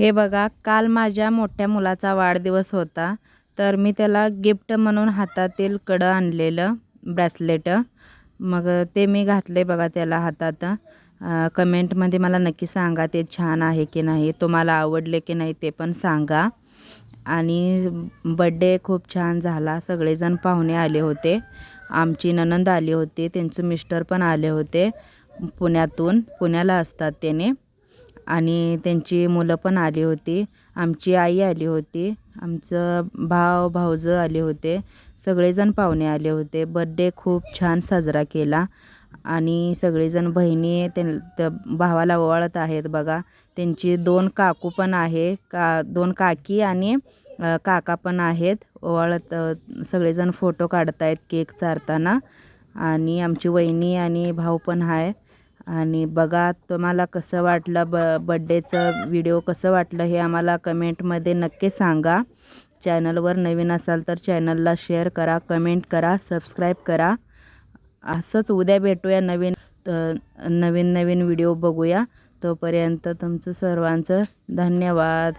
हे बघा काल माझ्या मोठ्या मुलाचा वाढदिवस होता तर मी त्याला गिफ्ट म्हणून हातातील कडं आणलेलं ब्रेसलेट. मग ते मी घातले बघा त्याला हातात. कमेंटमध्ये मला नक्की सांगा ते छान आहे की नाही तुम्हाला आवडले की नाही ते पण सांगा. आणि बड्डे खूप छान झाला सगळेजण पाहुणे आले होते. आमची ननंद आली होती त्यांचं मिस्टर पण आले होते. पुण्यातून पुण्याला असतात त्याने. आणि त्यांची मुलं पण आली होती. आमची आई आली होती. आमचं भाव भाऊजं आले होते. सगळेजण पाहुणे आले होते. बड्डे खूप छान साजरा केला. आणि सगळेजण बहिणी त्यां त्या भावाला ओवाळत आहेत बघा. त्यांची दोन काकू पण आहे. का दोन काकी आणि काका पण आहेत. ओवाळत सगळेजण फोटो काढतायत केक चारताना. आणि आमची वहिनी आणि भाऊ पण आहे आणि बघा तुम्हाला कसं वाटलं ब बड्डेचं व्हिडिओ कसं वाटलं हे आम्हाला कमेंटमध्ये नक्की सांगा. चॅनलवर नवीन असाल तर चॅनलला शेअर करा कमेंट करा सबस्क्राईब करा. असंच उद्या भेटूया नवीन नवीन नवीन व्हिडिओ बघूया. तोपर्यंत तुमचं सर्वांचं धन्यवाद.